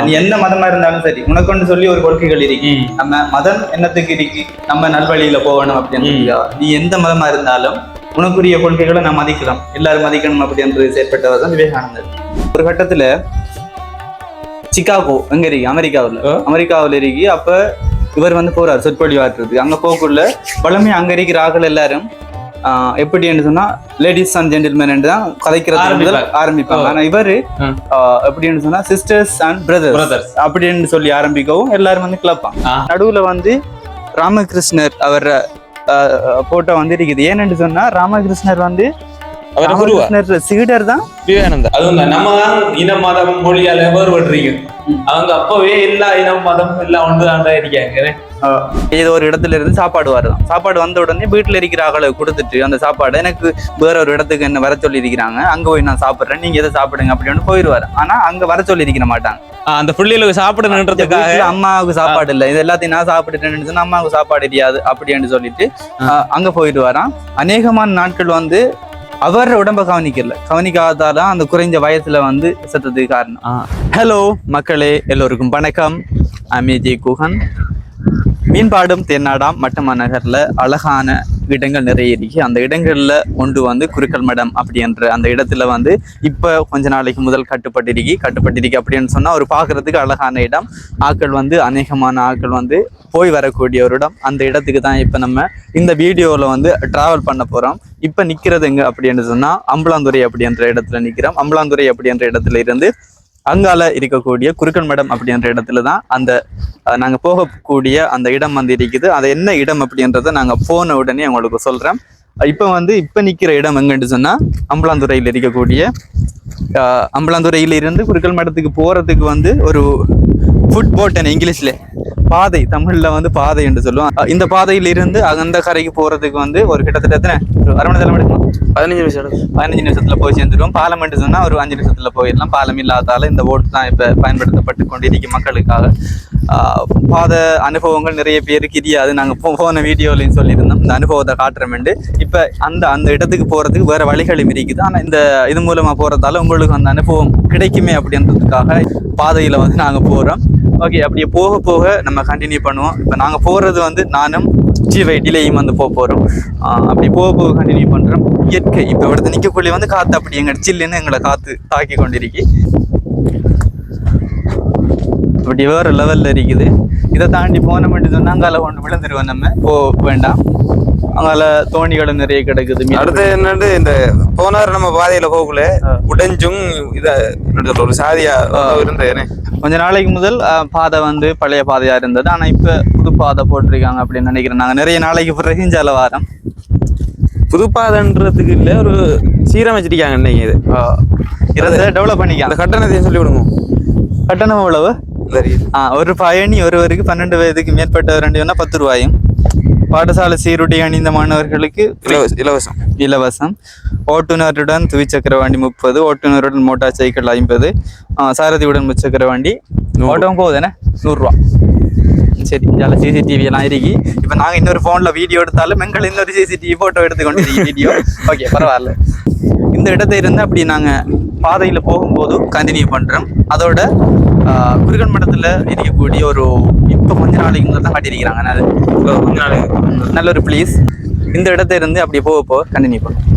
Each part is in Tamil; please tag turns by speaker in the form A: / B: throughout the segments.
A: நீ எந்த மதமா இருந்தாலும் சரி உனக்குன்னு சொல்லி ஒரு கொள்கைகள் இருக்கு. நம்ம மதம் என்னத்துக்கு இருக்கு? நம்ம நல்வழியில போகணும் அப்படின்னு நீ எந்த மதமா இருந்தாலும் உனக்குரிய கொள்கைகளை நான் மதிக்கலாம். எல்லாரும் மதிக்கணும் அப்படி என்று செயற்பட்டவர் தான் விவேகானந்தர். ஒரு கட்டத்துல சிகாகோ எங்க இருக்கு? அமெரிக்காவுல. அமெரிக்காவுல இருக்கு. அப்ப இவர் வந்து போறார் சொற்பொழிவாற்றுறதுக்கு. அங்க போக்குள்ள வளமே அங்க இருக்கிற ஆட்கள் எல்லாரும் எப்படி சொன்னா லேடிஸ் அண்ட் ஜென்டில்மேன் என்று தான் கதைக்கிறது முதல். ஆரம்பிப்பாங்க.
B: ஓ.
A: ஆனா இவரு எப்படின்னு சொன்னா சிஸ்டர்ஸ் அண்ட் பிரதர்ஸ். அப்படின்னு சொல்லி ஆரம்பிக்கவும் எல்லாரும் வந்து கிளப்பான். நடுவுல வந்து ராமகிருஷ்ணர் அவர் போட்டோ வந்து இருக்குது ஏன்னு சொன்னா ராமகிருஷ்ணர் வந்து ராமகிருஷ்ணர் சீடர் தான்.
B: விவேகானந்தா அதுவும் தான். நம்ம தான் இன மதம் மொழியால வேறுபடுறீங்க அவங்க அப்பவே எல்லா இனம் மதம் எல்லாம் ஒன்று இருக்காங்க.
A: ஏதோ ஒரு இடத்துல இருந்து சாப்பாடு வருதான் சாப்பாடு வந்த உடனே வீட்டுல இருக்கிற ஆகளை கொடுத்துட்டு அந்த சாப்பாடு எனக்கு வேற ஒரு இடத்துக்கு என்ன வர சொல்லி இருக்கிறாங்க அங்க போய் நான் சாப்பிடுறேன். நீங்க எதை சாப்பிடுங்க அப்படின்னு போயிடுவாரு. ஆனா அங்க வர சொல்லி இருக்கிற மாட்டாங்க
B: அந்த பிள்ளைகளுக்கு சாப்பிடணுன்றதுக்காக
A: அம்மாவுக்கு சாப்பாடு இல்ல. இது எல்லாத்தையும் நான் சாப்பிட்டுட்டேன்னு அம்மாவுக்கு சாப்பாடு தெரியாது அப்படின்னு சொல்லிட்டு அங்க போயிட்டு வரான் அநேகமான நாட்கள் வந்து அவர் உடம்ப கவனிக்கல. கவனிக்காதால அந்த குறைஞ்ச வயசுல வந்து செத்ததுக்கு காரணம். ஹலோ மக்களே எல்லோருக்கும் வணக்கம். அமேஜி குஹன் மீன்பாடும் தென்னாடாம் மட்டமா நகரில் அழகான இடங்கள் நிறைய இருக்கு. அந்த இடங்களில் ஒன்று வந்து குருக்கல் மடம் அப்படின்ற அந்த இடத்துல வந்து இப்போ கொஞ்ச நாளைக்கு முதல் கட்டுப்பட்டிருக்கி. கட்டுப்பட்டிருக்கி அப்படின்னு சொன்னால் ஒரு பார்க்குறதுக்கு அழகான இடம். ஆட்கள் வந்து அநேகமான ஆட்கள் வந்து போய் வரக்கூடிய ஒரு இடம் அந்த இடத்துக்கு தான் இப்போ நம்ம இந்த வீடியோவில் வந்து ட்ராவல் பண்ண போகிறோம் இப்போ நிற்கிறது எங்கே அப்படின்னு சொன்னால் அம்பலாந்துறை அப்படின்ற இடத்துல நிற்கிறோம் அம்பலாந்துறை அப்படின்ற இடத்துல இருந்து அங்கால இருக்கக்கூடிய குருக்கன் மடம் அப்படின்ற இடத்துல தான் அந்த நாங்கள் போகக்கூடிய அந்த இடம் வந்து இருக்குது. அது என்ன இடம் அப்படின்றத நாங்கள் போன உடனே உங்களுக்கு சொல்கிறேன் இப்போ வந்து இப்போ நிற்கிற இடம் எங்கன்னு சொன்னால் அம்பலாந்துறையில் இருக்கக்கூடிய அம்பலாந்துறையில் இருந்து குருக்கல் மடத்துக்கு போகிறதுக்கு வந்து ஒரு ஃபுட் போட் என்ன பாதை தமிழ்ல வந்து பாதை என்று சொல்லுவோம் அஹ், இந்த பாதையில இருந்து அந்த கரைக்கு போறதுக்கு வந்து ஒரு கிட்டத்தட்ட எத்தனை? ஒரு அரை மணி நேரம் எடுக்கும்
B: பதினஞ்சு நிமிஷம்
A: பதினஞ்சு நிமிஷத்துல போய் சேர்ந்துருவோம். பாலம் என்று சொன்னா ஒரு அஞ்சு நிமிஷத்துல போயிடலாம். பாலம் இல்லாதால இந்த ஓட்டு தான் இப்ப பயன்படுத்தப்பட்டு கொண்டிருக்கும் மக்களுக்காக. பாத அனுபவங்கள் நிறைய பேருக்கு தெரியாது. நாங்க போ- போன வீடியோலையும் சொல்லியிருந்தோம். இந்த அனுபவத்தை காட்டுறோம்ண்டு இப்ப அந்த அந்த இடத்துக்கு போறதுக்கு வேற வழிகளும் இருக்குது. ஆனா இந்த இது மூலமா போறதால உங்களுக்கு அந்த அனுபவம் கிடைக்குமே அப்படின்றதுக்காக பாதையில வந்து நாங்க போறோம். ஓகே அப்படியே போக போக நம்ம கண்டினியூ பண்ணுவோம். இப்போ நாங்கள் போகிறது வந்து நானும் ஜீவை டிலேயும் வந்து போக போகிறோம் அப்படி போக போக கண்டினியூ பண்ணுறோம் இயற்கை இப்போ இவ்வளோ நிற்கக்குள்ளே வந்து காற்று அப்படி எங்களை சில்லுன்னு எங்களை காற்று தாக்கி கொண்டிருக்கு. அப்படி வேறு லெவலில் இருக்குது. இதை தாண்டி போன மட்டும் சொன்னால் அங்கால கொண்டு விழுந்துருவோம் நம்ம. போ வேண்டாம். அங்கால தோணிகளும் நிறைய கிடக்குது.
C: அடுத்து என்னண்டு இந்த போனார் நம்ம பாதையில போகல உடைஞ்சும் இத ஒரு சாதியா இருந்தேனே
A: கொஞ்ச நாளைக்கு முதல் பாதை வந்து பழைய பாதையா இருந்தது. ஆனா இப்ப புது பாதை போட்டிருக்காங்க அப்படின்னு நினைக்கிறேன். நாங்க நிறைய நாளைக்கு பிறகு இஞ்சால வாரம்.
C: புதுப்பாதைன்றதுக்கு இல்ல ஒரு சீரமைச்சிருக்காங்க இன்னைக்கு இது.
A: இதை டெவலப்
C: அந்த
A: பண்ணிக்காங்க
C: கட்டணத்தையும் சொல்லி விடுங்க
A: கட்டணம் எவ்வளவு? ஒரு பயணி ஒருவருக்கு பன்னெண்டு வயதுக்கு மேற்பட்ட ரெண்டு பத்து ரூபாயும். பாடசாலை சீருடை அணிந்த மாணவர்களுக்கு
C: இலவச இலவசம்.
A: இலவசம். ஓட்டுநருடன் துவிச்சக்கர வண்டி முப்பது ஓட்டுநருடன் மோட்டார் சைக்கிள் ஐம்பது சாரதியுடன் முச்சக்கர வண்டி ஓட்டம் போகுதுண்ணே நூறுரூவா சரி இதில் சிசிடிவி எல்லாம் இருக்கு இப்போ நாங்கள் இன்னொரு ஃபோனில் வீடியோ எடுத்தாலும் எங்கள் இன்னொரு சிசிடிவி ஃபோட்டோ எடுத்துக்கொண்டு வீடியோ ஓகே பரவாயில்ல. இந்த இடத்த இருந்து அப்படி நாங்கள் பாதையில் போகும்போது கண்டினியூ பண்ணுறோம் அதோட குருகன் மடத்தில் இருக்கக்கூடிய ஒரு இப்போ கொஞ்ச நாளைக்கு முதல் தான் காட்டியிருக்கிறாங்க. அது
C: கொஞ்ச நாளைக்கு.
A: நல்ல ஒரு ப்ளீஸ் இந்த இடத்த இருந்து அப்படியே போக போக கண்டினியூ பண்ணும்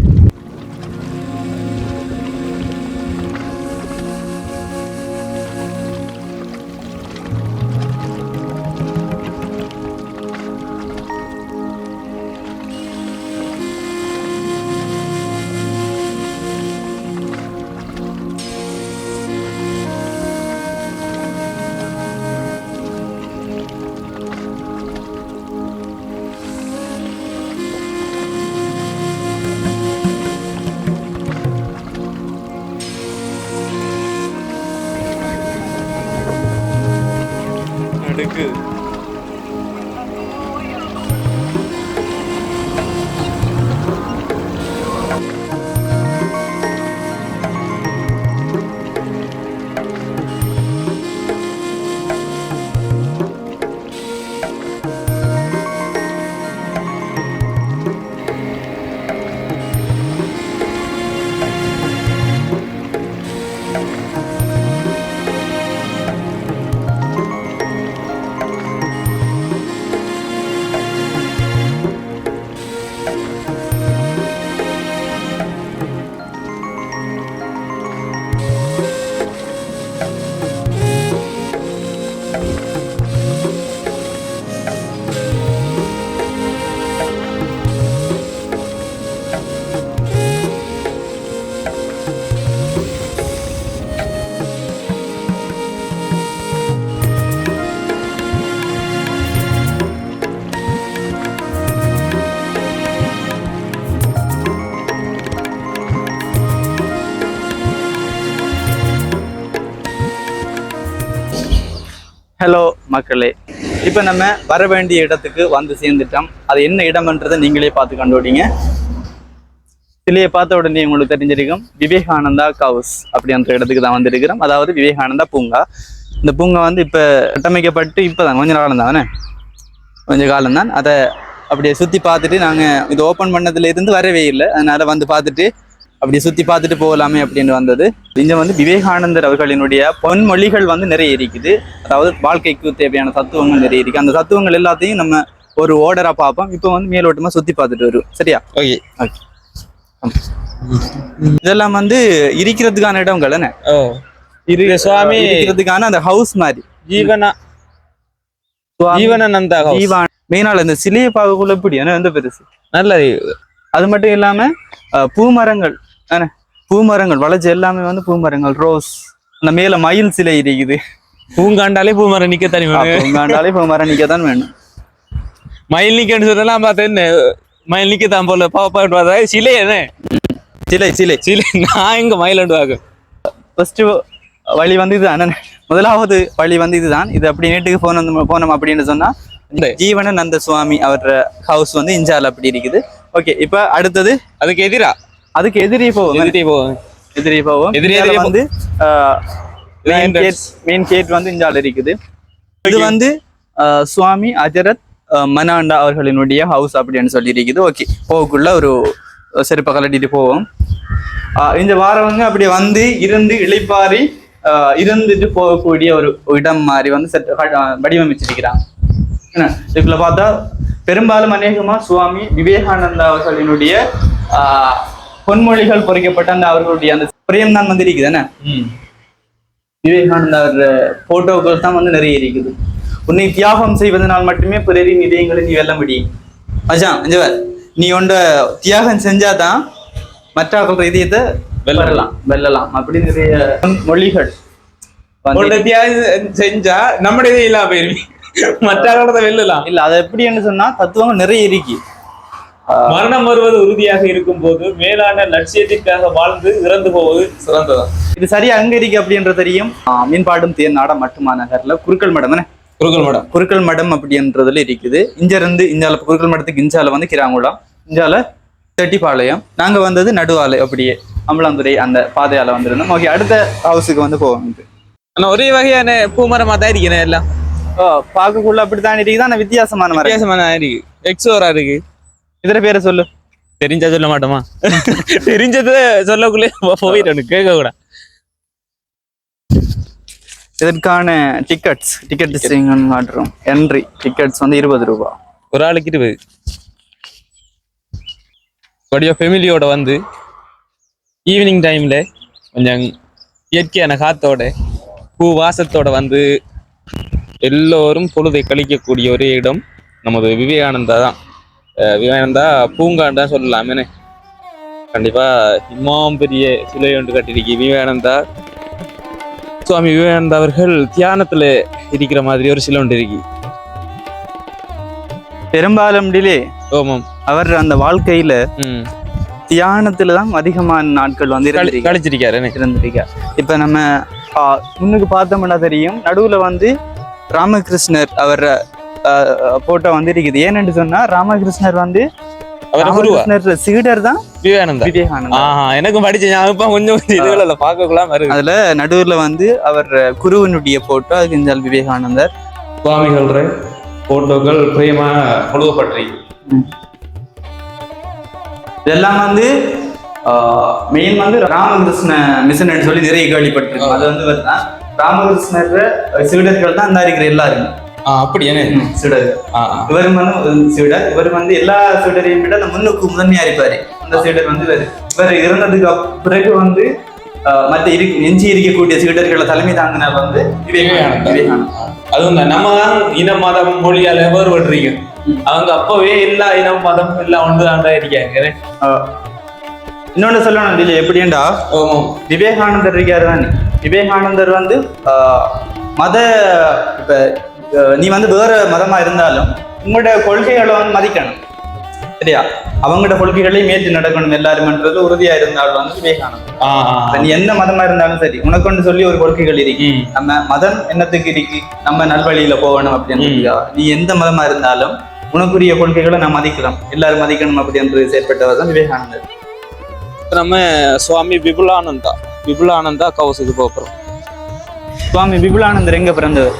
A: மக்களே இப்போ நம்ம வர வேண்டிய இடத்துக்கு வந்து சேர்ந்துட்டோம். அது என்ன இடம்ன்றதை நீங்களே பார்த்து கண்டுபிடிங்க. சிலையை பார்த்த உடனே உங்களுக்கு தெரிஞ்சிருக்கும் விவேகானந்தா கவுஸ் அப்படின்ற இடத்துக்கு தான் வந்திருக்கிறோம். அதாவது விவேகானந்தா பூங்கா. இந்த பூங்கா வந்து இப்போ கட்டமைக்கப்பட்டு இப்போ தான் கொஞ்ச காலம் தானே கொஞ்ச காலம் தான் அதை அப்படியே சுற்றி பார்த்துட்டு நாங்கள் இது ஓப்பன் பண்ணதுல இருந்து வரவே இல்லை. அதனால வந்து பார்த்துட்டு அப்படியே சுற்றி பார்த்துட்டு போகலாமே அப்படின்னு வந்தது. இங்கே வந்து விவேகானந்தர் அவர்களினுடைய பொன்மொழிகள் வந்து நிறைய இருக்குது. அதாவது வாழ்க்கைக்கு தேவையான தத்துவங்கள் நிறைய இருக்கு. அந்த தத்துவங்கள் எல்லாத்தையும் நம்ம ஒரு ஓர்டரா பார்ப்போம். இப்போ வந்து மேலோட்டமா சுத்தி பார்த்துட்டு வருவோம் சரியா?
B: ஓகே
A: ஓகே இதெல்லாம் வந்து இருக்கிறதுக்கான இடங்கள் என்ன?
B: சுவாமி.
A: இருக்கிறதுக்கான அந்த ஹவுஸ் மாதிரி.
B: ஜீவனா ஜீவனானந்தா.
A: ஜீவான் மெயினால இந்த சிலையை பார்க்கக்குள்ள எப்படி? வந்து பெருசு?
B: நல்லது.
A: அது மட்டும் இல்லாம பூமரங்கள். என்ன பூமரங்கள் வளைச்சு எல்லாமே வந்து பூமரங்கள் ரோஸ் அந்த மேல மயில் சிலை இருக்குது
B: பூங்காண்டாலே பூமரம் நிக்க தனி
A: பூங்காண்டாலே பூமரம் நிக்க தான் வேணும்.
B: மயில் நிக்கன்னு சொல்லலாம் பார்த்தேன் மயில் நிக்க தான் போல பாப்பாட்டு பார்த்தா சிலை என்ன?
A: சிலை சிலை.
B: சிலை. நான் எங்க மயில் வாங்க?
A: ஃபர்ஸ்ட் வழி வந்து இதுதான் முதலாவது வழி வந்து இதுதான். இது அப்படி நேட்டுக்கு போனோம் போனோம் அப்படின்னு சொன்னா
B: இந்த.
A: ஜீவனானந்த சுவாமி அவர் ஹவுஸ் வந்து இஞ்சால் அப்படி இருக்குது. ஓகே இப்போ அடுத்தது
B: அதுக்கு எதிரா?
A: அதுக்கு எதிரே போவோம்.
B: எதிரே போவோம்.
A: எதிரே போவோம்.
B: எதிரே
A: வந்து மெயின். கேட் மெயின் கேட் வந்து இஞ்சால் இருக்குது. இது வந்து சுவாமி அஜரத் மனாண்டா அவர்களினுடைய ஹவுஸ் அப்படின்னு சொல்லி இருக்குது ஓகே போகக்குள்ள ஒரு செருப்பை கலட்டிட்டு போவோம். இந்த வாரவங்க அப்படி வந்து இருந்து இளைப்பாரி அஹ், இருந்துட்டு போகக்கூடிய ஒரு இடம் மாதிரி வந்து செட் வடிவமைச்சிருக்கிறாங்க. என்ன? இதுக்குள்ள பார்த்தா பெரும்பாலும் அநேகமா சுவாமி விவேகானந்தா அவர்களினுடைய ஆஹ், பொன்மொழிகள் பொறிக்கப்பட்ட அந்த அவர்களுடைய அந்த பிரேம் தான் வந்து இருக்குது என்ன? விவேகானந்தா போட்டோக்கள் தான் வந்து நிறைய இருக்குது. உன்னை தியாகம் செய்வதனால் மட்டுமே பிறரின் இதயங்களை நீ வெல்ல முடியும். மச்சான் இஞ்சவர் நீ உண்ட தியாகம் செஞ்சாதான் மற்றவர்கள் இதயத்தை
B: வெல்ல
A: வெல்லலாம் வெல்லலாம். அப்படி நிறைய மொழிகள்
B: செஞ்சா நம்முடைய இதே இல்லாம போயிருவி மற்ற காலத்தை வெல்லலாம்.
A: இல்ல அது எப்படின்னு சொன்னா தத்துவங்கள் நிறைய இருக்கு.
B: மரணம் வருவது உறுதியாக இருக்கும் போது மேலான லட்சியத்திற்காக வாழ்ந்து இறந்து போவது சிறந்ததான்
A: இது சரியா அங்க இருக்கு அப்படின்றது தெரியும் மீன்பாடும் தேர் நாடம் மட்டுமா நகர்ல? குருக்கள் மடம் என்ன
B: குருக்கள் மேடம்.
A: குருக்கள் மடம் அப்படின்றதுல இருக்குது. இங்க இருந்து இஞ்சால குருக்கள் மடத்துக்கு இஞ்சால வந்து கிராங்குளம். இஞ்சால செட்டிப்பாளையம். நாங்க வந்தது நடுவாலை அப்படியே. அம்பலாந்துறை அந்த பாதையால வந்திருந்தோம். ஓகே அடுத்த ஹவுஸுக்கு வந்து போவோம் இது
B: ஆனா ஒரே வகையான பூமரமா தான் இருக்கிறேன் எல்லாம்?
A: பார்க்கக்குள்ள அப்படித்தான் இருக்குது. ஆனா வித்தியாசமான
B: வித்தியாசமான இருக்கு. எக்ஸோரா இருக்கு.
A: இதர பேரை சொல்லு?
B: தெரிஞ்சா சொல்ல மாட்டோமா? தெரிஞ்சது சொல்லக்குள்ளே போயிடணும் கேட்க கூட.
A: இதற்கான டிக்கெட்ஸ் டிக்கெட் காட்டுறோம் என்ட்ரி டிக்கெட்ஸ் வந்து இருபது ரூபா.
B: ஒரு ஆளுக்கு இருபது. அப்படியே ஃபெமிலியோட வந்து ஈவினிங் டைம்ல கொஞ்சம் இயற்கையான காத்தோட பூ வாசத்தோட வந்து எல்லோரும் பொழுதை கழிக்கக்கூடிய ஒரே இடம் நமது விவேகானந்தா தான். பூங்கான்னு தான் சொல்லலாமே கண்டிப்பா இம்மாம் பெரிய சிலை ஒன்று கட்டிருக்கு விவேகானந்தா சுவாமி விவேகானந்தா அவர்கள் தியானத்துல இருக்கிற மாதிரி ஒரு சிலை ஒன்று இருக்கு.
A: பெரும்பாலும் டிலே
B: ஓமம்
A: அவர் அந்த வாழ்க்கையில தியானத்துல தான் அதிகமான நாட்கள் வந்து.
B: கழிச்சிருக்காரு?
A: இருந்திருக்கார். இப்ப நம்ம முன்னுக்கு பார்த்தோம்னா தெரியும் நடுவுல வந்து ராமகிருஷ்ணர் அவர் போட்டோ வந்து இருக்குது ஏன்னு சொன்னா ராமகிருஷ்ணர் வந்து
B: அவர குருவா?
A: ராமகிருஷ்ணர் சீடர் தான்
B: விவேகானந்தா.
A: விவேகானந்தர்
B: ஆஹா எனக்கும் படிச்ச ஞாபகம் கொஞ்சம் கொஞ்சம் இதுகளில் வருது
A: அதுல நடுவுல வந்து அவர் குருவினுடைய போட்டோ ஆள் விவேகானந்தர்.
B: சுவாமிகள் போட்டோக்கள் பிரேமா
A: இதெல்லாம் வந்து மெயின் வந்து ராமகிருஷ்ண மிஷன் சொல்லி நிறைய கேள்விப்பட்டிருக்கோம். அது வந்து பார்த்தா ராமகிருஷ்ணர் சீடர்கள் தான் இந்த இருக்கிற எல்லாருமே.
B: அப்படி ஆ.
A: இவரும் வந்து சீடர் இவர் வந்து எல்லா சீடரையும் விட முன்னுக்கு முதன்மையா இருப்பாரு அந்த சீடர் வந்து இவர் இவர் இறந்ததுக்கு பிறகு வந்து மற்ற இரு எஞ்சி இருக்கக்கூடிய சீடர்களை தலைமை தாங்கினார் வந்து விவேகானந்தர்.
B: அதுவும். நம்ம தான் இன மதம் மொழியால வேறுபடுறீங்க அவங்க அப்பவே எல்லா இனம் மதம் எல்லாம் ஒன்று தான் இருக்காங்க.
A: இன்னொன்னு சொல்லணும் இல்லையா எப்படின்னா
B: ஓமம்
A: விவேகானந்தர் இருக்காரு தானே? விவேகானந்தர் வந்து ஆஹ், மத இப்ப நீ வந்து வேற மதமா இருந்தாலும் உங்களோட கொள்கைகளை வந்து மதிக்கணும் சரியா அவங்களோட கொள்கைகளையும் ஏற்று நடக்கணும் எல்லாருமன்றது உறுதியா இருந்தாலும் வந்து
B: ஆ.
A: நீ எந்த மதமா இருந்தாலும் சரி உனக்குன்னு சொல்லி ஒரு கொள்கைகள் இருக்கு. நம்ம மதம் என்னத்துக்கு இருக்கு நம்ம நல்வழியில போகணும் அப்படின்னு. நீ எந்த மதமா இருந்தாலும் உனக்குரிய கொள்கைகளை நான் மதிக்கலாம் எல்லாரும் மதிக்கணும் அப்படி என்று செயற்பட்டவர் தான் விவேகானந்தர்
B: நம்ம சுவாமி விபுலானந்தா விபுலானந்தா கவுசுக்கு போகிறோம்
A: சுவாமி விபுலானந்தர் எங்க பிறந்தவர்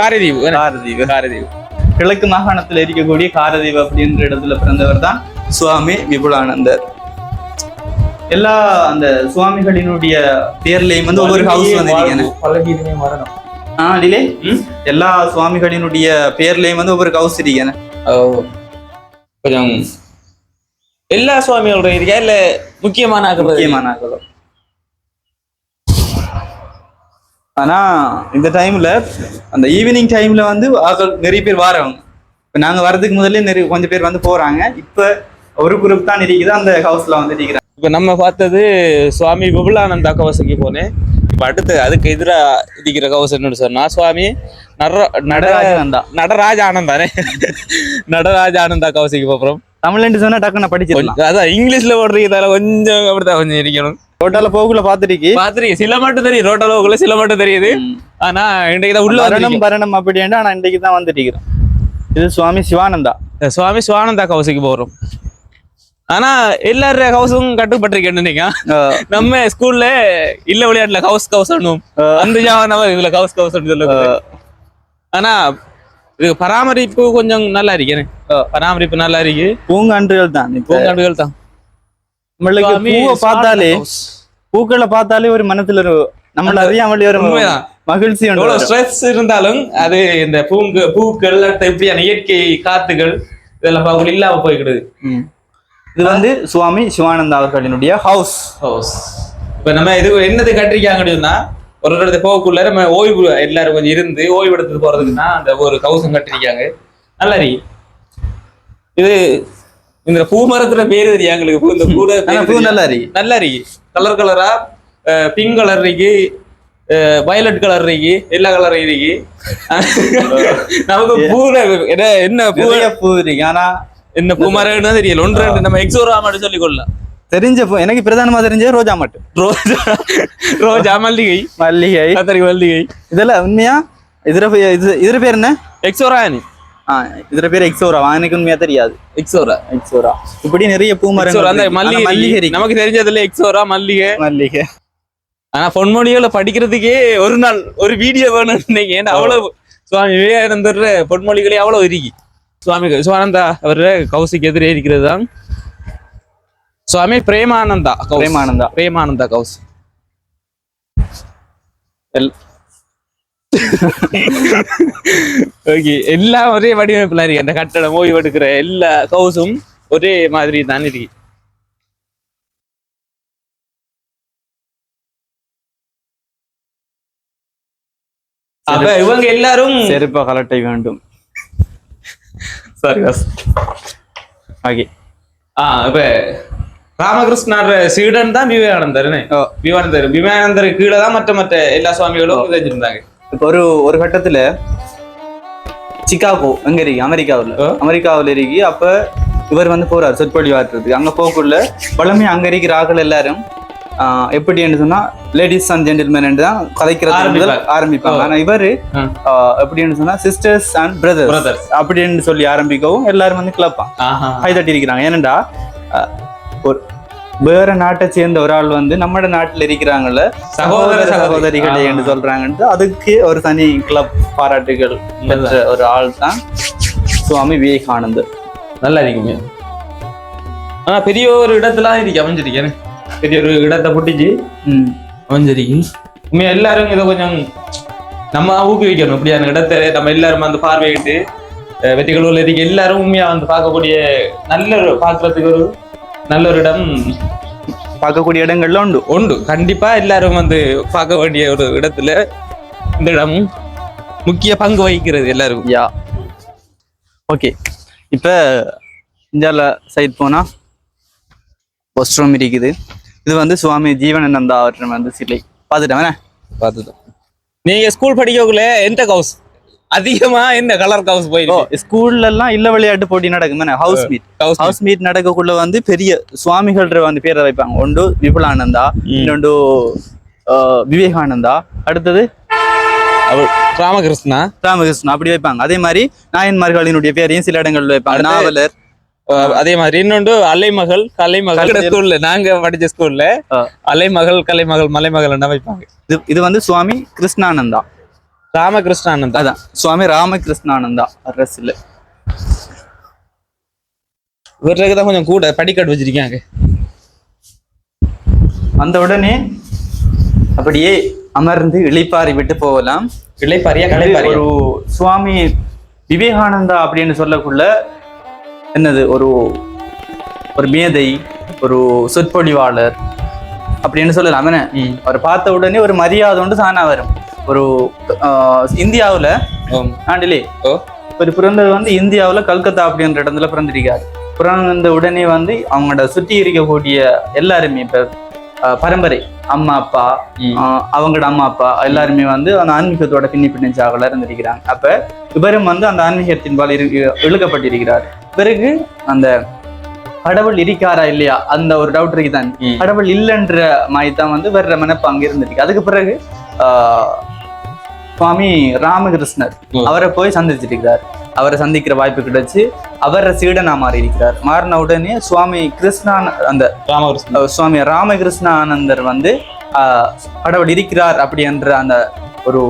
B: காரதீவு?
A: காரதீவு.
B: காரதீவு.
A: கிழக்கு மாகாணத்துல இருக்கக்கூடிய காரதீவு அப்படின்ற இடத்துல பிறந்தவர் தான் சுவாமி விபுலானந்தர். எல்லா அந்த சுவாமிகளினுடைய பேர்லயும் வந்து ஒவ்வொரு ஹவுஸ் வந்து எல்லா சுவாமிகளினுடைய பேர்லயும் வந்து ஒவ்வொரு ஹவுஸ் இருக்கேன்.
B: கொஞ்சம் எல்லா சுவாமிகளோட இருக்கா இல்ல முக்கியமான
A: முக்கியமான ஆக்களும் ஆனா இந்த டைம்ல அந்த ஈவினிங் டைம்ல வந்து ஆக்கள் நிறைய பேர் வாரவங்க இப்ப நாங்க வர்றதுக்கு முதல்ல நிறைய கொஞ்சம் பேர் வந்து போறாங்க. இப்ப ஒரு குரூப் தான் இருக்குது அந்த ஹவுஸ்ல வந்து இருக்கிறாங்க
B: இப்ப நம்ம பார்த்தது சுவாமி விபுலானந்தா கவசக்கு போனேன். இப்ப அடுத்து அதுக்கு எதிரா இருக்கிற கவசம் என்னன்னு சொன்னா சுவாமி நட நட
A: நடராஜனந்தா.
B: நடராஜ ஆனந்தானே நடராஜ ஆனந்தா கவசக்கு போறோம்.
A: தமிழ்ல சொன்னா டக்கு நான் படிச்சிடலாம்
B: அதான் இங்கிலீஷ்ல போடுறீங்க கொஞ்சம் அப்படித்தான் கொஞ்சம் இருக்கணும்.
A: டோட்டல போக்குல பாத்துருக்கு
B: பாத்துருக்கீங்க சில மட்டும் தெரியும் ரோட்டோல சில மட்டும் தெரியுது. ஆனா இன்றைக்கு தான் உள்ள
A: பரணம்
B: வந்திருக்கீங்க.
A: பரணம் அப்படின்ட்டு ஆனா இன்னைக்கு தான் வந்துட்டு இருக்கிறோம் இது சுவாமி சிவானந்தா.
B: சுவாமி சிவானந்தா கவசக்கு போறோம். ஆனா எல்லார ஹவுஸும் கட்டுப்பட்டிருக்கேன் நீங்க நம்ம ஸ்கூல்ல இல்ல விளையாட்டுல ஹவுஸ் கவுஸ் அந்த ஜாவானவர் இதுல ஹவுஸ் கவுஸ் சொல்ல ஆனா இது பராமரிப்பு கொஞ்சம் நல்லா இருக்கு பராமரிப்பு நல்லா இருக்கு.
A: பூங்கான்றுகள் தான் இப்போ.
B: பூங்காடுகள் தான்.
A: நம்மளுக்கு பூவை பார்த்தாலே. பூக்களை பார்த்தாலே ஒரு ஒரு நம்மள அறியாமலே ஒரு. மகிழ்ச்சி.
B: ஸ்ட்ரெஸ் இருந்தாலும் அது இந்த பூங்கு பூக்கள் அடுத்த இப்படியான இயற்கை காத்துகள் இதெல்லாம் பார்க்கல இல்லாம போய்க்கிடுது
A: ம். இது வந்து சுவாமி சிவானந்தா அவர்களினுடைய ஹவுஸ்
B: ஹவுஸ் இப்ப நம்ம இது என்னது கட்டிருக்காங்கன்னு சொன்னா ஒரு இடத்துல போகக்குள்ள நம்ம ஓய்வு எல்லாரும் கொஞ்சம் இருந்து ஓய்வு எடுத்துட்டு போறதுக்குன்னா அந்த ஒரு கவுசம் கட்டிருக்காங்க நல்லா இருக்கு இது இந்த பூ மரத்துல பேரு தெரியும் எங்களுக்கு? பூ இந்த பூ
A: பூ நல்லா இருக்கு
B: நல்லா இருக்கு கலர் கலரா பிங்க் கலர் இருக்கு. வயலட் கலர் இருக்கு. எல்லா கலர் இருக்கு. நமக்கு பூ என்ன என்ன பூ?
A: பூ இருக்கு. ஆனா
B: என்ன பூ மரம்னு தெரியல. ஒன்று ரெண்டு நம்ம எக்ஸோரா மட்டும் சொல்லிக் கொள்ளலாம்
A: தெரிஞ்ச பூ எனக்கு பிரதானமா தெரிஞ்ச ரோஜா மட்டும்
B: ரோஜா ரோஜா மல்லிகை.
A: மல்லிகை.
B: மல்லிகை.
A: இதெல்லாம் உண்மையா? இதுல இது இதுல பேர் என்ன?
B: எக்ஸோரா
A: ஆ இதுல பேர் எக்ஸோரா? எனக்கு உண்மையா தெரியாது.
B: எக்ஸோரா?
A: எக்ஸோரா. இப்படி நிறைய பூ
B: மல்லிகை
A: மல்லிகை.
B: நமக்கு தெரிஞ்சதுல எக்ஸோரா மல்லிகை.
A: மல்லிகை.
B: ஆனா பொன்மொழிகளை படிக்கிறதுக்கே ஒரு நாள் ஒரு வீடியோ வேணும் இன்னைக்கு ஏன்னா அவ்வளவு சுவாமி விவேகானந்தர் பொன்மொழிகளே அவ்வளவு இருக்கு சுவாமி சிவானந்தா அவர் கௌசிக்கு எதிரே இருக்கிறது தான் சுவாமி பிரேமானந்தா.
A: பிரேமானந்தா.
B: பிரேமானந்தா
A: எல்-
B: ஓகே எல்லாம் ஒரே வடிவமைப்புல இருக்கு. அந்த கட்டடம் ஓய்வு எடுக்கிற எல்லா கவுஸும் ஒரே மாதிரி தான் இருக்கு. அப்ப இவங்க எல்லாரும்
A: செருப்ப கலட்டை வேண்டும்.
B: Sorry
A: okay.
B: ஆ இப்ப ராமகிருஷ்ணர் சீடன் தான் விவேகானந்தர். விவேகானந்தர் விவேகானந்தர் கீழே தான் மற்ற மற்ற எல்லா சுவாமிகளும் செஞ்சிருந்தாங்க
A: இப்போ ஒரு ஒரு கட்டத்துல சிகாகோ எங்க இருக்கு அமெரிக்காவுல. அமெரிக்காவுல இருக்கு அப்ப இவர் வந்து போறாரு சொற்பொழி ஆற்றுறதுக்கு அங்க போகக்குள்ள பழமை அங்க இருக்கிற ஆட்கள் எல்லாரும் ஆஹ், எப்படின்னு சொன்னா லேடிஸ் அண்ட் ஜென்டில்மேன் தான் கதைக்கிறது முதல்
B: ஆரம்பிப்பாங்க.
A: ஆனா இவரு எப்படின்னு சொன்னா சிஸ்டர்ஸ் அண்ட் பிரதர்ஸ். அப்படின்னு சொல்லி ஆரம்பிக்கவும் எல்லாரும் வந்து கிளப்பான். கை தட்டி இருக்கிறாங்க ஏனண்டா ஒரு வேற நாட்டை சேர்ந்த ஒரு ஆள் வந்து நம்ம நாட்டுல இருக்கிறாங்கல்ல
B: சகோதர
A: சகோதர
B: சகோதரி.
A: சகோதரிகள். என்று சொல்றாங்கன்ட்டு அதுக்கு ஒரு தனி கிளப் பாராட்டுகள் பெற்ற ஒரு ஆள் தான் சுவாமி விவேகானந்தர்
B: நல்லா இருக்குங்க ஆனா பெரிய ஒரு இடத்துல இருக்கு அமைஞ்சிருக்கேன் பெரிய ஒரு இடத்தை புட்டிச்சு. அமைஞ்சிருக்கு உண்மையா எல்லாரும் இதை கொஞ்சம் நம்ம ஊக்குவிக்கணும் இப்படியான இடத்தை நம்ம எல்லாரும் வந்து பார்வையிட்டு வெற்றிகளூர்ல இருக்க எல்லாரும் உண்மையா வந்து பார்க்கக்கூடிய நல்ல ஒரு பார்க்கறதுக்கு ஒரு நல்ல ஒரு இடம்
A: பார்க்கக்கூடிய இடங்கள்ல உண்டு.
B: உண்டு. கண்டிப்பா எல்லாரும் வந்து பார்க்க வேண்டிய ஒரு இடத்துல இந்த இடம் முக்கிய பங்கு வகிக்கிறது எல்லாருக்கும்.
A: யா. ஓகே. இப்ப இந்தியால சைட் போனா ரெஸ்ட் இருக்குது. இது வந்து சுவாமி ஜீவனானந்தா அவர்கள் வந்து சிலை. பார்த்துட்டேன்
B: பார்த்துதான் நீங்க ஸ்கூல் படிக்கக்குள்ள எந்த கவுஸ் அதிகமா என்ன கலர் கவுஸ்
A: ஓ
B: போயிருக்கு.
A: ஸ்கூல்ல எல்லாம் இல்ல விளையாட்டு போட்டி நடக்கும் ஹவுஸ் மீட் ஹவுஸ் மீட் நடக்கக்குள்ள வந்து பெரிய சுவாமிகள் வந்து பேரை வைப்பாங்க ஒன்று விபுலானந்தா இன்னொன்று விவேகானந்தா. அடுத்தது?
B: ராமகிருஷ்ணா.
A: ராமகிருஷ்ணன் அப்படி வைப்பாங்க. அதே மாதிரி நாயன்மார்களினுடைய பேரையும் சில இடங்கள்ல வைப்பாங்க. நாவலர்.
B: அதே மாதிரி இன்னொன்று அலைமகள் கலைமகள்.
A: கலை-
B: ஸ்கூல்ல நாங்க படிச்ச ஸ்கூல்ல. அலைமகள் கலைமகள் மலைமகள் வைப்பாங்க.
A: இது இது வந்து சுவாமி கிருஷ்ணானந்தா.
B: ராமகிருஷ்ணானந்தா.
A: அதான் சுவாமி ராமகிருஷ்ணானந்தா அரசுல
B: இவருக்கு தான் கொஞ்சம் கூட படிக்கட்டு வச்சிருக்காங்க.
A: வந்த உடனே அப்படியே அமர்ந்து இளைப்பாரி விட்டு போகலாம்.
B: இளைப்பாரியா
A: இது
B: கலைப்பாரியா
A: ஒரு சுவாமி விவேகானந்தா அப்படின்னு சொல்லக்குள்ள என்னது ஒரு ஒரு மேதை ஒரு சொற்பொழிவாளர் அப்படின்னு சொல்லலாம். என்ன. அவர் பார்த்த உடனே ஒரு மரியாதை ஒன்று தானா வரும். ஒரு இந்தியாவுல. ஆண்டிலே ஒரு பிறந்தது வந்து இந்தியாவுல கல்கத்தா அப்படின்ற இடத்துல பிறந்திருக்காரு. பிறந்த உடனே வந்து அவங்களோட சுற்றி இருக்கக்கூடிய எல்லாருமே இப்ப பரம்பரை அம்மா அப்பா அவங்களோட அம்மா அப்பா எல்லாருமே வந்து அந்த ஆன்மீகத்தோட பின்னி பிணைஞ்சாகல இருந்திருக்கிறாங்க. அப்ப இவரும் வந்து அந்த ஆன்மீகத்தின் பால் இரு இழுக்கப்பட்டிருக்கிறார். பிறகு அந்த கடவுள் இருக்காரா இல்லையா? அந்த ஒரு டவுட் இருக்குதான். கடவுள் இல்லைன்ற மாதிரி தான் வந்து வேற மனப்பு அங்க இருந்திருக்கு. அதுக்கு பிறகு ஆஹ், சுவாமி ராமகிருஷ்ணர். அவரை போய் சந்திச்சிருக்கிறார். அவரை சந்திக்கிற வாய்ப்பு கிடைச்சு அவரை சீடனா மாறி இருக்கிறார் மாறின உடனே சுவாமி கிருஷ்ணான் அந்த
B: ராமகிருஷ்ணன்.
A: அஹ், சுவாமி ராமகிருஷ்ண ஆனந்தர் வந்து கடவுள் இருக்கிறார் அப்படி என்ற அந்த ஒரு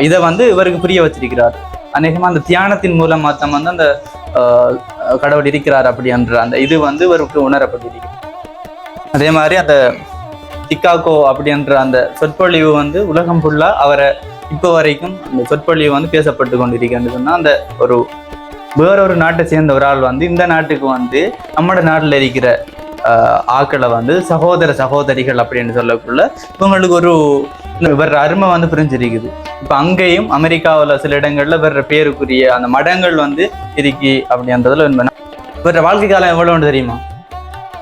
A: இதை வந்து இவருக்கு புரிய வச்சிருக்கிறார். அநேகமா அந்த தியானத்தின் மூலமா தான் வந்து அந்த ஆஹ், கடவுள் இருக்கிறார் அப்படி என்ற அந்த இது வந்து இவருக்கு உணரப்பட்டிருக்கிறது. அதே மாதிரி அந்த சிக்காகோ அப்படின்ற அந்த சொற்பொழிவு வந்து உலகம் ஃபுல்லாக அவரை இப்போ வரைக்கும் அந்த சொற்பொழிவு வந்து பேசப்பட்டு கொண்டிருக்கிறது சொன்னா அந்த ஒரு வேறொரு நாட்டை சேர்ந்த ஒரு ஆள் வந்து இந்த நாட்டுக்கு வந்து நம்ம நாட்டில் இருக்கிற ஆஹ், வந்து சகோதர சகோதரிகள் அப்படின்னு சொல்லக்குள்ள இவங்களுக்கு ஒரு வேற அருமை வந்து புரிஞ்சிருக்குது. இப்போ அங்கேயும் அமெரிக்காவில் சில இடங்கள்ல வேற பேருக்குரிய அந்த மடங்கள் வந்து இருக்கு அப்படின்றதுல உண்மை வேற வாழ்க்கை காலம் எவ்வளவுன்னு தெரியுமா?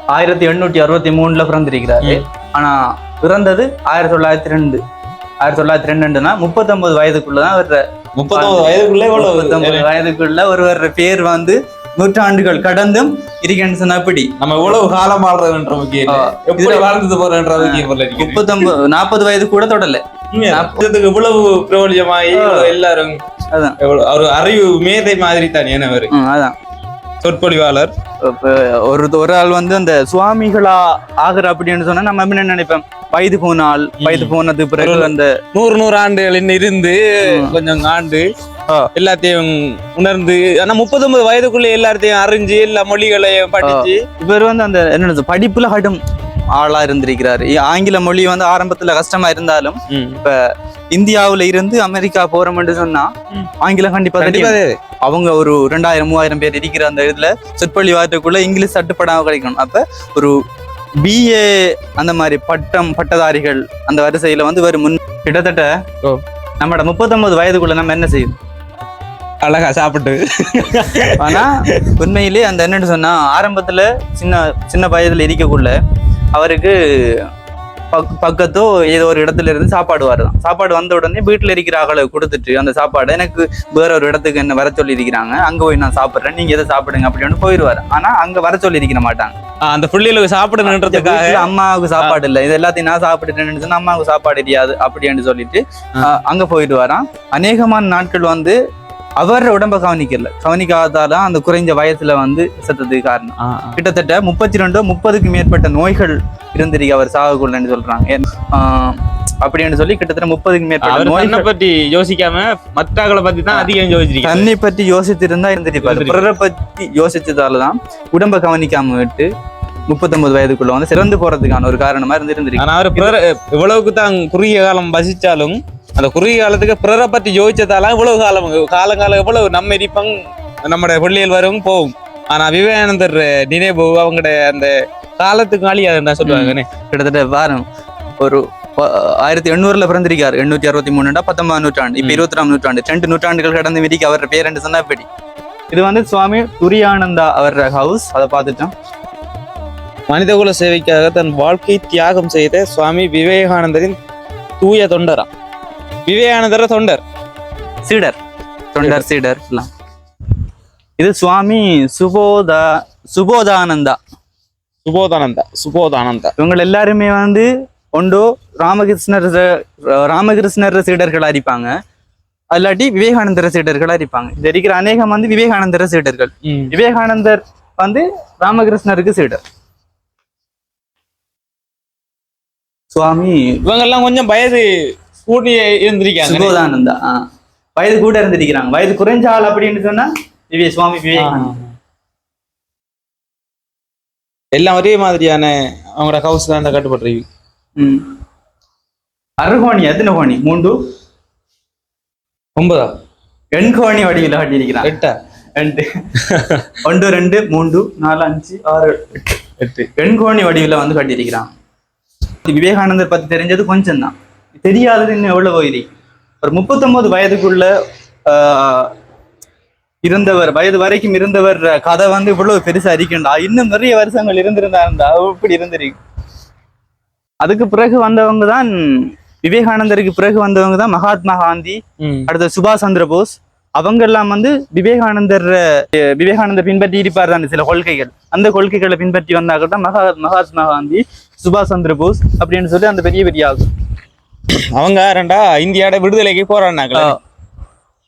A: ஆயிரத்தி எண்ணூற்றி அறுபத்தி மூணுல பிறந்திருக்கிறாரு. ஆனா பிறந்தது ஆயிரத்தி தொள்ளாயிரத்தி ரெண்டு. ஆயிரத்தி தொள்ளாயிரத்தி ரெண்டுன்னா முப்பத்தொன்பது வயதுக்குள்ளதான்
B: முப்பத்தொன்பது வயதுக்குள்ளே
A: முப்பத்தொன்பது வயதுக்குள்ள ஒரு வர்ற பேர் வந்து நூற்றாண்டுகள் கடந்தும் இருக்கேன்னு அப்படி.
B: நம்ம இவ்வளவு காலம் வாழ்றதுன்ற முக்கியம் வாழ்ந்துட்டு போறன்ற.
A: முப்பத்தொன்பது நாற்பது வயது கூட தொடல?
B: இதுக்கு இவ்வளவு. இவ்வளவு எல்லாரும்
A: அதான்.
B: ஒரு அறிவு மேதை மாதிரி தான்
A: ம், அதான்.
B: சொற்பொழிவாளர்
A: இப்ப ஒரு ஒரு ஆள் வந்து அந்த சுவாமிகளா ஆகுற அப்படின்னு சொன்னா நம்ம என்ன நினைப்போம் வயது போனால் வயது போனது பிறகு அந்த
B: நூறு நூறு ஆண்டுகள் இன்னும் இருந்து. கொஞ்சம் ஆண்டு. எல்லாத்தையும் உணர்ந்து ஆனா முப்பத்தொன்பது வயதுக்குள்ள எல்லாத்தையும் அறிஞ்சு எல்லா மொழிகளையும் படிச்சு
A: இவர் வந்து அந்த என்ன படிப்புல கடும் ஆளா இருந்திருக்கிறாரு ஆங்கில மொழி வந்து ஆரம்பத்துல கஷ்டமா இருந்தாலும்
B: ம்.
A: இந்தியாவுல இருந்து அமெரிக்கா போறோம்னு சொன்னா
B: ம்.
A: ஆங்கிலம் கண்டிப்பா தெரியும். அவங்க ஒரு ரெண்டாயிரம் மூவாயிரம் பேர் இருக்கிற அந்த இதுல சொற்பொழி வாரத்துக்குள்ள இங்கிலீஷ் தட்டுப்படாம கிடைக்கணும் அப்ப ஒரு பிஏ அந்த மாதிரி பட்டம் பட்டதாரிகள் அந்த வரிசையில வந்து ஒரு முன் கிட்டத்தட்ட
B: ஓ.
A: நம்மட முப்பத்தொன்பது வயதுக்குள்ள நம்ம என்ன செய்யும்
B: அழகா சாப்பிட்டு
A: ஆனா உண்மையிலே அந்த என்னன்னு சொன்னா ஆரம்பத்துல சின்ன சின்ன வயதுல இருக்கக்குள்ள அவருக்கு பக்கத்தோ ஏதோ ஒரு இடத்துல இருந்து சாப்பாடு வருதான் சாப்பாடு வந்த உடனே வீட்டுல இருக்கிற ஆகளை கொடுத்துட்டு அந்த சாப்பாடு எனக்கு வேற ஒரு இடத்துக்கு என்ன வர சொல்லி இருக்கிறாங்க அங்க போய் நான் சாப்பிடுறேன். நீங்க எதை சாப்பிடுங்க அப்படின்னு போயிடுவாரு ஆனா அங்க வர சொல்லி இருக்கிற மாட்டாங்க
B: அந்த புள்ளிகளுக்கு சாப்பிடணுன்றதுக்காக
A: அம்மாவுக்கு சாப்பாடு இல்ல. இது எல்லாத்தையும் நான் சாப்பிட்டுட்டேன்னு சொன்னா அம்மாவுக்கு சாப்பாடு தெரியாது அப்படின்னு சொல்லிட்டு அங்க போயிட்டு வரான் அநேகமான நாட்கள் வந்து அவர் உடம்ப கவனிக்கல. கவனிக்காதால அந்த குறைஞ்ச வயசுல வந்து செத்ததுக்கு காரணம். கிட்டத்தட்ட முப்பத்தி ரெண்டோ முப்பதுக்கு மேற்பட்ட நோய்கள் இருந்திருக்கு அவர் சாகக்குள்ளன்னு சொல்றாங்க. அப்படின்னு சொல்லி கிட்டத்தட்ட முப்பதுக்கு மேற்பட்ட நோய்கள்
B: பத்தி யோசிக்காம மற்றவங்களை பத்தி தான் அதிகம் யோசிச்சிருக்காரு.
A: தன்னை பற்றி யோசித்திருந்தா இருந்திருப்பாரு. பிறரை பத்தி யோசிச்சதாலதான் உடம்ப கவனிக்காம விட்டு முப்பத்தொன்பது வயதுக்குள்ள வந்து சிறந்து போறதுக்கான ஒரு காரணமா இருந்து இருந்திருக்கு
B: ஆனா அவர் இவ்வளவுக்கு தான் குறுகிய காலம் வசிச்சாலும் அந்த குறுகிய காலத்துக்கு பிறரை பத்தி யோசிச்சதால இவ்வளவு காலம் காலங்காலம் எவ்வளவு நம்ம இருப்பங் நம்முடைய பிள்ளைகள் வரும் போகும். ஆனா விவேகானந்தர் நினைவு அவங்களுடைய அந்த காலத்துக்கு அழியாதுன்னு சொல்லுவாங்கன்னு
A: கிட்டத்தட்ட வாரம் ஒரு ஆயிரத்தி எண்ணூறுல பிறந்திருக்காரு எண்ணூத்தி அறுபத்தி மூணுண்டா பத்தொன்பதாம் நூற்றாண்டு இப்ப
B: ம்.
A: இருபத்தி ரெண்டாம் நூற்றாண்டு ரெண்டு நூற்றாண்டுகள் கடந்து மிதிக்கு அவர் பேர் என்று சொன்னா எப்படி? இது வந்து சுவாமி துரியானந்தா அவர் ஹவுஸ் அதை பார்த்துட்டோம்.
B: மனிதகுல சேவைக்காக தன் வாழ்க்கை தியாகம் செய்த சுவாமி விவேகானந்தரின் தூய தொண்டரா விவேகானந்தர தொண்டர்.
A: சீடர். தொண்டர் சீடர். எல்லாம். இது சுவாமி சுபோதா சுபோதானந்தா.
B: சுபோதானந்தா சுபோதானந்தா.
A: இவங்க எல்லாருமே வந்து ஒண்டோ ராமகிருஷ்ணர் ராமகிருஷ்ணர் சீடர்கள் அரிப்பாங்க அல்லாட்டி விவேகானந்தர் சீடர்கள் அரிப்பாங்க இது இருக்கிற அநேகம் வந்து விவேகானந்தர் சீடர்கள். விவேகானந்தர் வந்து ராமகிருஷ்ணருக்கு சீடர். சுவாமி.
B: இவங்க எல்லாம் கொஞ்சம் வயது கூடி இருந்திருக்காங்க.
A: சுபோதானந்தா ஆ. வயது கூட இருந்திருக்கிறாங்க. வயது குறைஞ்ச ஆள் அப்படின்னு சொன்னா விவே சுவாமி விவேகானந்தர்
B: எல்லாம் ஒரே மாதிரியான அவங்களோட ஹவுஸ் தான் கட்டுப்பட்டுருக்கு
A: ம். அறுகோணி எத்தனை கோணி? மூன்று?
B: ஒன்பதா?
A: எண்கோணி வடிவில் கட்டியிருக்கிறான்.
B: எட்டா?
A: ரெண்டு. ஒன்று ரெண்டு மூன்று நாலு அஞ்சு ஆறு எட்டு.
B: எட்டு.
A: எண்கோணி வடிவில் வந்து கட்டியிருக்கிறான். விவேகானந்தர் பத்தி தெரிஞ்சது கொஞ்சம் தான் தெரியாதது இன்னும் எவ்வளவு இருக்கு ஒரு முப்பத்தொன்பது வயதுக்குள்ள இருந்தவர் வயது வரைக்கும் இருந்தவர் கதை வந்து இவ்வளவு பெருசா இருக்கண்டா இன்னும் நிறைய வருஷங்கள் இருந்திருந்தாருந்தா இப்படி இருந்திருக்கு. அதுக்கு பிறகு வந்தவங்க தான் விவேகானந்தருக்கு பிறகு வந்தவங்க தான் மகாத்மா காந்தி. அடுத்து சுபாஷ் சந்திர போஸ். அவங்க எல்லாம் வந்து விவேகானந்தர் விவேகானந்தர் பின்பற்றி இருப்பார் தானே சில கொள்கைகள். அந்த கொள்கைகளை பின்பற்றி வந்தாங்க தான் மகா மகாத்மா காந்தி சுபாஷ் சந்திர போஸ் அப்படின்னு சொல்லி அந்த பெரிய பெரிய ஆகும்
B: அவங்க ரெண்டா இந்தியாவோட விடுதலைக்கு போராடினாங்களே.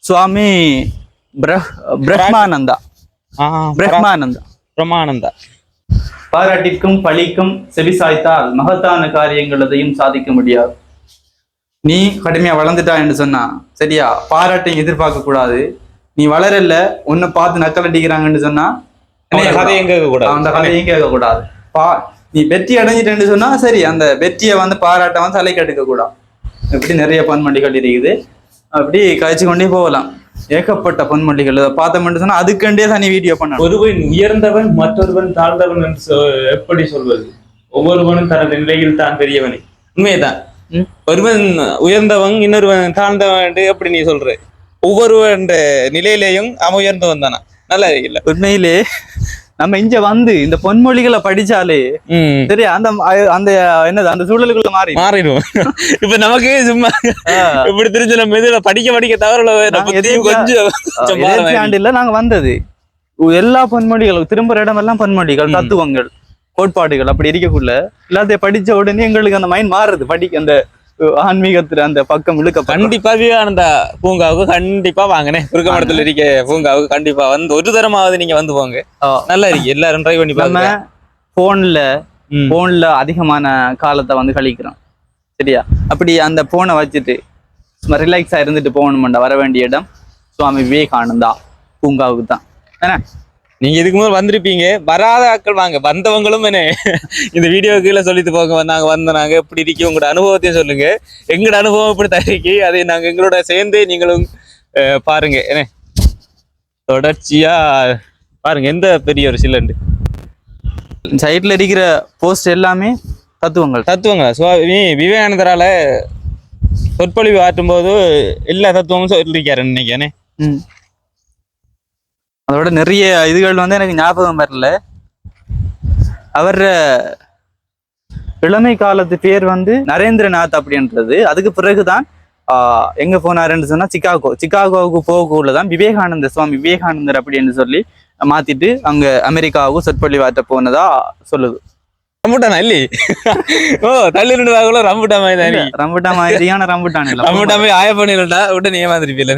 A: சுவாமி பிரம்மானந்தா. பிரம்மானந்தா.
B: பிரமானந்தா
A: பாராட்டிற்கும் பழிக்கும் செவிசாய்த்தால் மகத்தான காரியங்கள் எதையும் சாதிக்க முடியாது. நீ கடுமையா வளர்ந்துட்டா என்று சொன்னா சரியா பாராட்டையும் எதிர்பார்க்க கூடாது. நீ வளரல உன்னை பார்த்து நக்கல் அடிக்கிறாங்கன்னு சொன்னா
B: கதையும் கேட்க கூடாது
A: அந்த கதையும் கேட்க கூடாது பா நீ வெற்றி அடைஞ்சிட்டேன்னு சொன்னா சரி அந்த வெற்றியை வந்து பாராட்ட வந்து தலைக்கு எடுக்க கூடாது இப்படி நிறைய பன்மொழிகள் இருக்குது. அப்படி கழிச்சு கொண்டே போகலாம். ஏகப்பட்ட பன்மொழிகள் இதை பார்த்தோம்னு சொன்னா அதுக்கண்டே தனி வீடியோ பண்ணணும்.
B: ஒருவன் உயர்ந்தவன் மற்றொருவன் தாழ்ந்தவன் என்று எப்படி சொல்வது? ஒவ்வொருவனும் தனது நிலையில் தான் பெரியவனை. உண்மையதான். ஒருவன் உயர்ந்தவன் இன்னொருவன் தாழ்ந்தவன் என்று எப்படி நீ சொல்ற? ஒவ்வொருவன் நிலையிலேயும் அவன் உயர்ந்தவன் தானா? நல்லா இல்ல
A: உண்மையிலே நம்ம இங்க வந்து இந்த பொன்மொழிகளை படிச்சாலே
B: ம்.
A: சரி அந்த அந்த என்னது அந்த சூழலுக்குள்ள மாறி.
B: மாறிடும். இப்ப நமக்கு சும்மா இப்படி தெரிஞ்ச நம்ம இதுல படிக்க படிக்க
A: எதுக்கு-
B: கொஞ்சம்
A: ஆண்டுல நாங்க வந்தது. எல்லா பொன்மொழிகளும் திரும்புற இடமெல்லாம் பொன்மொழிகள். தத்துவங்கள் கோட்பாடுகள் அப்படி இருக்கக்குள்ள எல்லாத்தையும் படிச்ச உடனே எங்களுக்கு அந்த மைண்ட் மாறுது படிக்க அந்த ஆன்மீகத்துல அந்த பக்கம் இழுக்க
B: கண்டிப்பா விவேகானந்தா பூங்காவுக்கு கண்டிப்பா வாங்கினேன் குறுக்கமடத்துல இருக்க பூங்காவுக்கு கண்டிப்பா வந்து ஒரு தரமாவது நீங்க வந்து போங்க. நல்லா இருக்கு எல்லாரும் ட்ரை பண்ணி பாருங்க.
A: போன்ல. போன்ல அதிகமான காலத்தை வந்து கழிக்கிறோம். சரியா? அப்படி அந்த போனை வச்சுட்டு சும்மா ரிலாக்ஸா இருந்துட்டு போகணுமெண்டா வர வேண்டிய இடம் சுவாமி விவேகானந்தா பூங்காவுக்கு தான். என்ன?
B: நீங்க இதுக்கு முதல் வந்திருப்பீங்க. வராத ஆட்கள் வாங்க. வந்தவங்களும் என்ன இந்த வீடியோ கீழே சொல்லிட்டு போங்க. வந்தாங்க வந்தனாங்க எப்படி இருக்கு உங்களோட அனுபவத்தையும் சொல்லுங்க. எங்களோட அனுபவம் இப்படி தருக்கு அதை நாங்க எங்களோட சேர்ந்து நீங்களும் பாருங்க. என்ன? தொடர்ச்சியா பாருங்க. எந்த பெரிய ஒரு சிலண்டு
A: சைட்ல இருக்கிற போஸ்ட் எல்லாமே தத்துவங்கள்.
B: தத்துவங்களா? சுவாமி விவேகானந்தரால சொற்பொழிவு ஆற்றும் போது எல்லா தத்துவமும் சொல்லியிருக்காரு நினைக்கிறேன்.
A: அதோட நிறைய இதுகள் வந்து எனக்கு ஞாபகம் வரல. அவர் இளமை காலத்து பேர் வந்து நரேந்திரநாத் அப்படின்றது. அதுக்கு பிறகுதான் எங்க போனாருன்னு சொன்னா சிகாகோ சிகாகோவுக்கு போகக்குள்ள தான் விவேகானந்தர் சுவாமி விவேகானந்தர் அப்படின்னு சொல்லி மாத்திட்டு அங்க அமெரிக்காவுக்கு சொற்பொழிவாற்ற போனதா சொல்லுது.
B: ரம்புட்டானா இல்லி? ஓ தள்ளி ரெண்டு வாக்குள்ள ரம்புட்டா மாதிரி தான்
A: மாதிரியான ரம்புட்டான் இல்ல.
B: ரம்புட்டா போய் ஆய பண்ணிடா விட்டு நீ ஏமாந்துருப்பீல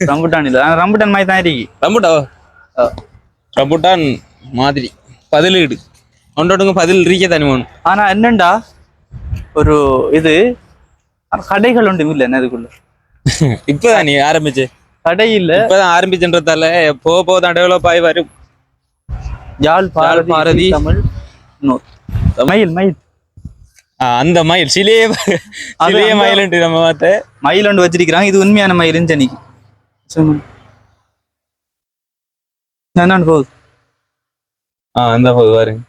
A: ரம்புட்டான் இல்ல. ரம்புட்டான் மாதிரி தான் இருக்கு.
B: ரம்புட்டா
A: ஆ.
B: ரம்புட்டான் மாதிரி பதிலீடு ஒன்றோடுங்க பதில் ரீக்க தனி ஒன்று
A: ஆனா என்னண்டா ஒரு இது கடைகள் ஒன்று இல்லை என்ன இதுக்குள்ள
B: இப்பதான் நீ ஆரம்பிச்சு
A: கடை இல்ல
B: இப்பதான் ஆரம்பிச்சுன்றதால போக போக தான் டெவலப் ஆகி வரும்
A: யாழ் பாரதி. தமிழ் மயில் மயில்
B: அந்த மயில் சிலையே சிலையே மயில்ன்ட்டு நம்ம பார்த்த
A: மயில் ஒன்று வச்சிருக்கிறாங்க இது உண்மையான மயில் இருந்தனிக்கு என்னன்னு போகுது.
B: ஆ அந்த போது பாருங்க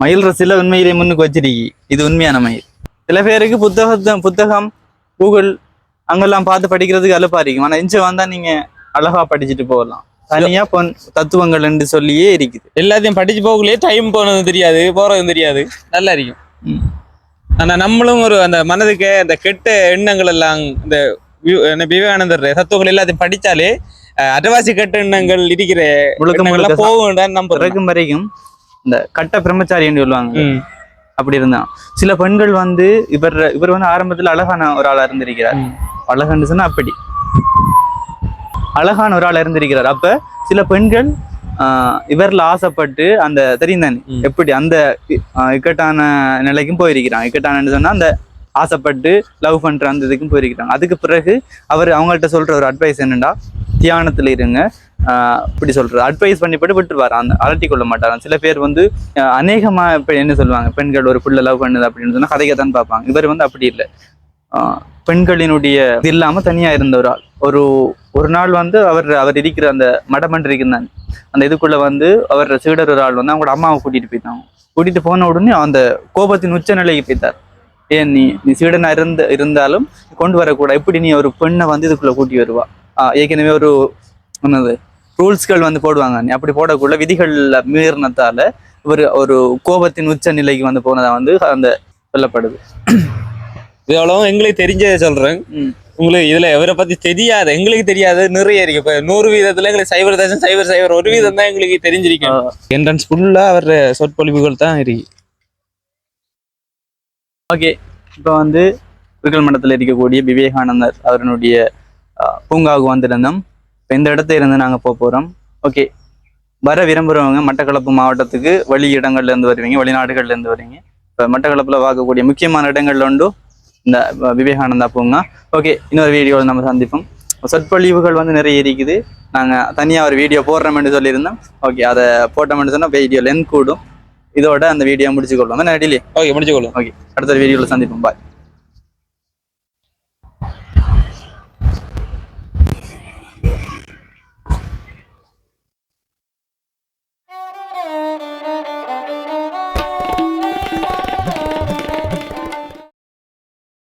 A: மயில் ரசில உண்மையிலே முன்னுக்கு வச்சிருக்கி. இது உண்மையான மயில். சில பேருக்கு புத்தகத்தை புத்தகம் கூகுள் அங்கெல்லாம் பார்த்து படிக்கிறதுக்கு அலுப்பா இருக்கும் ஆனா இங்க வந்தா நீங்க அழகா படிச்சுட்டு போகலாம். தனியா பொன் தத்துவங்கள் என்று சொல்லியே இருக்குது.
B: எல்லாத்தையும் படிச்சு போகலையே டைம் போனதும் தெரியாது போறதும் தெரியாது. நல்லா இருக்கும். ஆனா நம்மளும் ஒரு அந்த மனதுக்கு அந்த கெட்ட எண்ணங்கள் எல்லாம் இந்த விவேகானந்தர் தத்துவங்கள் எல்லாத்தையும் படிச்சாலே அட்டவாசி கட்டு எண்ணங்கள் இருக்கிற போகும்
A: பிறக்கும் வரைக்கும் இந்த கட்ட பிரம்மச்சாரின்னு சொல்லுவாங்க. அப்படி இருந்தான் சில பெண்கள் வந்து இவர் இவர் வந்து ஆரம்பத்துல அழகான ஒரு ஆளா இருந்திருக்கிறார். அழகான்னு சொன்னா அப்படி. அழகான ஒரு ஆளா இருந்திருக்கிறார். அப்ப சில பெண்கள் ஆஹ், இவர்ல ஆசைப்பட்டு அந்த தெரியும் தானே. எப்படி அந்த இக்கட்டான நிலைக்கும் போயிருக்கிறான். இக்கட்டானன்னு சொன்னா அந்த ஆசைப்பட்டு லவ் பண்ற அந்த இதுக்கும் போயிருக்கிறாங்க அதுக்கு பிறகு அவர் அவங்கள்ட்ட சொல்ற ஒரு அட்வைஸ் என்னன்னா தியானத்துல இருங்க. ஆஹ், இப்படி சொல்றது அட்வைஸ் பண்ணி போட்டு விட்டுருவாரு. அந்த அலட்டி கொள்ள மாட்டாராம். சில பேர் வந்து அநேகமாக அநேகமா இப்ப என்ன சொல்லுவாங்க? பெண்கள் ஒரு பிள்ளை லவ் பண்ணுது அப்படின்னு சொன்னா கதைக்கத்தான் பார்ப்பாங்க. இவர் வந்து அப்படி இல்லை. ஆஹ், பெண்களினுடைய இது இல்லாம தனியா இருந்த ஒரு ஆள். ஒரு ஒரு நாள் வந்து அவர் அவர் இருக்கிற அந்த மடமன்று இருந்தாங்க அந்த இதுக்குள்ள வந்து அவர் சீடர் ஒரு ஆள் வந்து அவங்களோட அம்மாவை கூட்டிட்டு போயிட்டாங்க. கூட்டிட்டு போன உடனே அந்த கோபத்தின் உச்ச நிலைக்கு போயிட்டார். ஏன் நீ நீ சீடனா இருந்த இருந்தாலும் கொண்டு வரக்கூடாது. எப்படி நீ ஒரு பெண்ணை வந்து இதுக்குள்ள கூட்டி வருவா? ஏற்கனவே ஒரு என்னது ரூல்ஸ்கள் வந்து போடுவாங்க. அப்படி போடக்குள்ள விதிகள்ல மீறினத்தால ஒரு ஒரு கோபத்தின் உச்ச நிலைக்கு வந்து போனதா வந்து அந்த சொல்லப்படுது.
B: இது அவ்வளவும் எங்களுக்கு தெரிஞ்சதை சொல்றேன். உங்களுக்கு இதுல இவரை பத்தி தெரியாது எங்களுக்கு தெரியாது நிறைய இருக்கு. இப்ப நூறு வீதத்துல எங்களுக்கு சைபர் தசம் சைபர் சைபர் ஒரு வீதம் தான் எங்களுக்கு தெரிஞ்சிருக்கு. என்ட்ரன்ஸ் ஃபுல்லா அவர் சொற்பொழிவுகள் தான் இருக்கு.
A: ஓகே. இப்போ வந்து விக்கல் மண்டலத்தில் இருக்கக்கூடிய விவேகானந்தர் அவருடைய பூங்காவுக்கு வந்திருந்தோம். இப்போ இந்த இடத்துல இருந்து நாங்கள் போக போகிறோம் ஓகே வர விரும்புகிறவங்க மட்டக்களப்பு மாவட்டத்துக்கு வெளி இடங்கள்ல இருந்து வருவீங்க வெளிநாடுகள்ல இருந்து வருவீங்க. இப்போ மட்டக்களப்பில் பார்க்கக்கூடிய முக்கியமான இடங்கள்ல உண்டு இந்த விவேகானந்தா பூங்கா. ஓகே இன்னொரு வீடியோவில் நம்ம சந்திப்போம். சொற்பொழிவுகள் வந்து நிறைய இருக்குது. நாங்கள் தனியாக ஒரு வீடியோ போடுறோம்னு சொல்லியிருந்தோம். ஓகே அதை போட்டோம்னு சொன்னால் வீடியோ லென்த் கூடும். இதோட அந்த வீடியோ முடிச்சுக்கொள்வோம் நடிலே
B: ஓகே முடிச்சுக்கொள்ளும்
A: ஓகே அடுத்த வீடியோவில் சந்திப்போம். பாய்